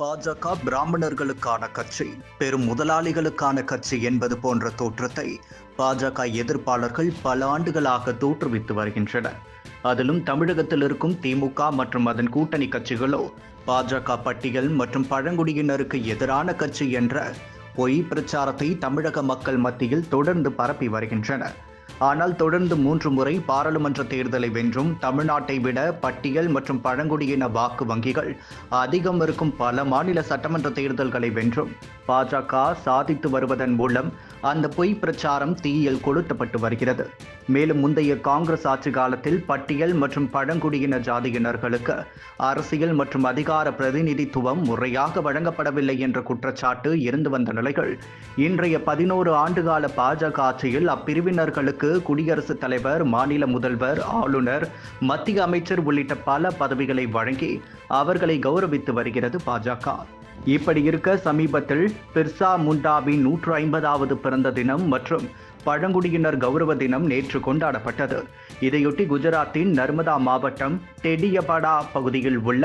பாஜக பிராமணர்களுக்கான கட்சி பெரும் முதலாளிகளுக்கான கட்சி என்பது போன்ற தோற்றத்தை பாஜக எதிர்ப்பாளர்கள் பல ஆண்டுகளாக தோற்றுவித்து வருகின்றனர். அதிலும் தமிழகத்தில் இருக்கும் திமுக மற்றும் அதன் கூட்டணி கட்சிகளோ பாஜக பட்டியல் மற்றும் பழங்குடியினருக்கு எதிரான கட்சி என்ற பொய் பிரச்சாரத்தை தமிழக மக்கள் மத்தியில் தொடர்ந்து பரப்பி வருகின்றனர். ஆனால் தொடர்ந்து மூன்று முறை பாராளுமன்ற தேர்தலை வென்றும் தமிழ்நாட்டை விட பட்டியல் மற்றும் பழங்குடியின வாக்கு வங்கிகள் அதிகம் இருக்கும் பல மாநில சட்டமன்ற தேர்தல்களை வென்றும். பாஜக சாதித்து வருவதன் மூலம் அந்த பொய் பிரச்சாரம் தீயில் கொளுத்தப்பட்டு வருகிறது. மேலும் முந்தைய காங்கிரஸ் ஆட்சி காலத்தில் பட்டியல் மற்றும் பழங்குடியின ஜாதியினர்களுக்கு அரசியல் மற்றும் அதிகார பிரதிநிதித்துவம் முறையாக வழங்கப்படவில்லை என்ற குற்றச்சாட்டு இருந்து வந்த நிலைகள். இன்றைய பதினோரு ஆண்டுகால பாஜக ஆட்சியில் அப்பிரிவினர்களுக்கு குடியரசுத் தலைவர் மாநில முதல்வர் ஆளுநர் மத்திய அமைச்சர் உள்ளிட்ட பல பதவிகளை வழங்கி அவர்களை கௌரவித்து வருகிறது பாஜக. இப்படி இருக்க சமீபத்தில் பிர்சா முண்டாவின் நூற்று ஐம்பதாவது பிறந்த தினம் மற்றும் பழங்குடியினர் கௌரவ தினம் நேற்று கொண்டாடப்பட்டது. இதையொட்டி குஜராத்தின் நர்மதா மாவட்டம் டெடியபடா பகுதியில் உள்ள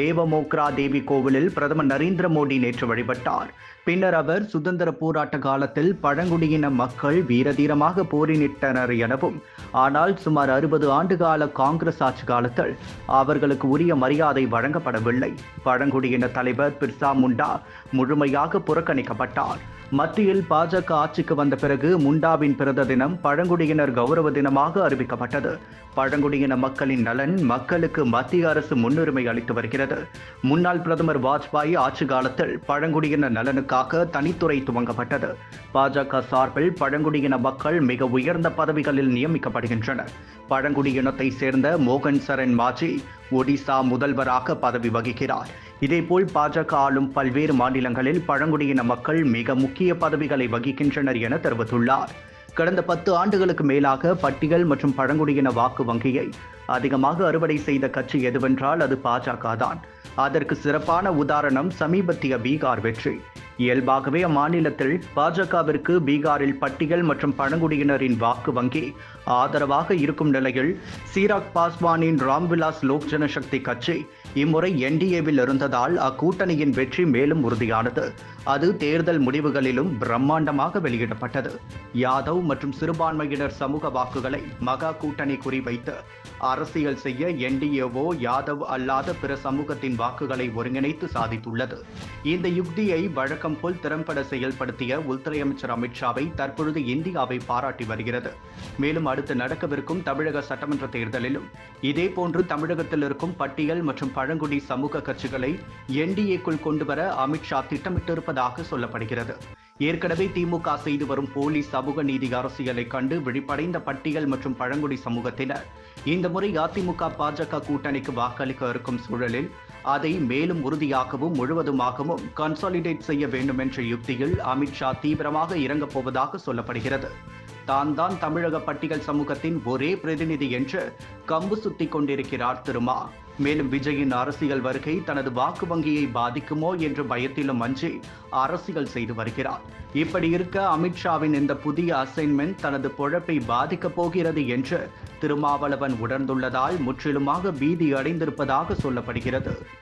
தேவமோக்ரா தேவி கோவிலில் பிரதமர் நரேந்திர மோடி நேற்று வழிபட்டார். பின்னர் அவர் சுதந்திர போராட்ட காலத்தில் பழங்குடியின மக்கள் வீரதீரமாக போரினிட்டனர் எனவும் ஆனால் சுமார் அறுபது ஆண்டுகால காங்கிரஸ் ஆட்சி காலத்தில் அவர்களுக்கு உரிய மரியாதை வழங்கப்படவில்லை. பழங்குடியின தலைவர் பிர்சா முண்டா முழுமையாக புறக்கணிக்கப்பட்டார். மத்தியில் பாஜக ஆட்சிக்கு வந்த பிறகு முண்டாவின் பிறந்த தினம் பழங்குடியினர் கௌரவ தினமாக அறிவிக்கப்பட்டது. பழங்குடியின மக்களின் நலன் மக்களுக்கு மத்திய அரசு முன்னுரிமை அளித்து வருகிறது. முன்னாள் பிரதமர் வாஜ்பாய் ஆட்சி காலத்தில் பழங்குடியின நலனுக்காக தனித்துறை துவங்கப்பட்டது. பாஜக சார்பில் பழங்குடியின மக்கள் மிக உயர்ந்த பதவிகளில் நியமிக்கப்படுகின்றனர். பழங்குடியினத்தை சேர்ந்த மோகன் சரண் மாஜி ஒடிசா முதல்வராக பதவி வகிக்கிறார். இதேபோல் பாஜக ஆளும் பல்வேறு மாநிலங்களில் பழங்குடியின மக்கள் மிக முக்கிய பதவிகளை வகிக்கின்றனர் என தெரிவித்துள்ளார். கடந்த பத்து ஆண்டுகளுக்கு மேலாக பட்டியல் மற்றும் பழங்குடியின வாக்கு வங்கியை அதிகமாக அறுவடை செய்த கட்சி எதுவென்றால் அது பாஜக தான். அதற்கு சிறப்பான உதாரணம் சமீபத்திய பீகார் வெற்றி. இயல்பாகவே அம்மாநிலத்தில் பாஜகவிற்கு பீகாரில் பட்டியல் மற்றும் பழங்குடியினரின் வாக்கு வங்கி ஆதரவாக இருக்கும் நிலையில் சீராக் பாஸ்வானின் ராம்விலாஸ் லோக் ஜனசக்தி கட்சி இம்முறை என்டிஏவில் இருந்ததால் அக்கூட்டணியின் வெற்றி மேலும் உறுதியானது. அது தேர்தல் முடிவுகளிலும் பிரம்மாண்டமாக வெளியிடப்பட்டது. யாதவ் மற்றும் சிறுபான்மையினர் சமூக வாக்குகளை மகா கூட்டணி குறிவைத்து அரசியல் செய்ய என்டிஏவோ யாதவ் அல்லாத பிற சமூகத்தின் வாக்குகளை ஒருங்கிணைத்து சாதித்துள்ளது. இந்த யுக்தியை வழக்கம் வழக்கம் போல் திறம்பட செயல்படுத்திய உள்துறை அமைச்சர் அமித்ஷாவை தற்பொழுது இந்தியாவை பாராட்டி வருகிறது. மேலும் அடுத்து நடக்கவிருக்கும் தமிழக சட்டமன்ற தேர்தலிலும் இதேபோன்று தமிழகத்தில் இருக்கும் பட்டியல் மற்றும் பழங்குடி சமூக கட்சிகளை என்டிஏக்குள் கொண்டுவர அமித்ஷா திட்டமிட்டிருப்பதாக சொல்லப்படுகிறது. ஏற்கனவே திமுக செய்து வரும் போலி சமூக நீதி அரசியலை கண்டு விழிப்படைந்த பட்டியல் மற்றும் பழங்குடி சமூகத்தினர். இந்த முறை அதிமுக பாஜக கூட்டணிக்கு வாக்களிக்க இருக்கும் சூழலில் அதை மேலும் உறுதியாகவும் முழுவதுமாகவும் கன்சாலிடேட் செய்ய வேண்டும் என்ற யுக்தியில் அமித்ஷா தீவிரமாக இறங்கப் போவதாக சொல்லப்படுகிறது. தான் தான் தமிழக பட்டியல் சமூகத்தின் ஒரே பிரதிநிதி என்று கம்பு சுத்தி கொண்டிருக்கிறார் திருமா. மேலும் விஜயின் அரசியல் வருகை தனது வாக்கு வங்கியை பாதிக்குமோ என்ற பயத்திலும் அஞ்சி அரசியல் செய்து வருகிறார். இப்படி இருக்க அமித்ஷாவின் இந்த புதிய அசைன்மெண்ட் தனது பொழப்பை பாதிக்கப் போகிறது என்று திருமாவளவன் உணர்ந்துள்ளதால் முற்றிலுமாக பீதி அடைந்திருப்பதாக சொல்லப்படுகிறது.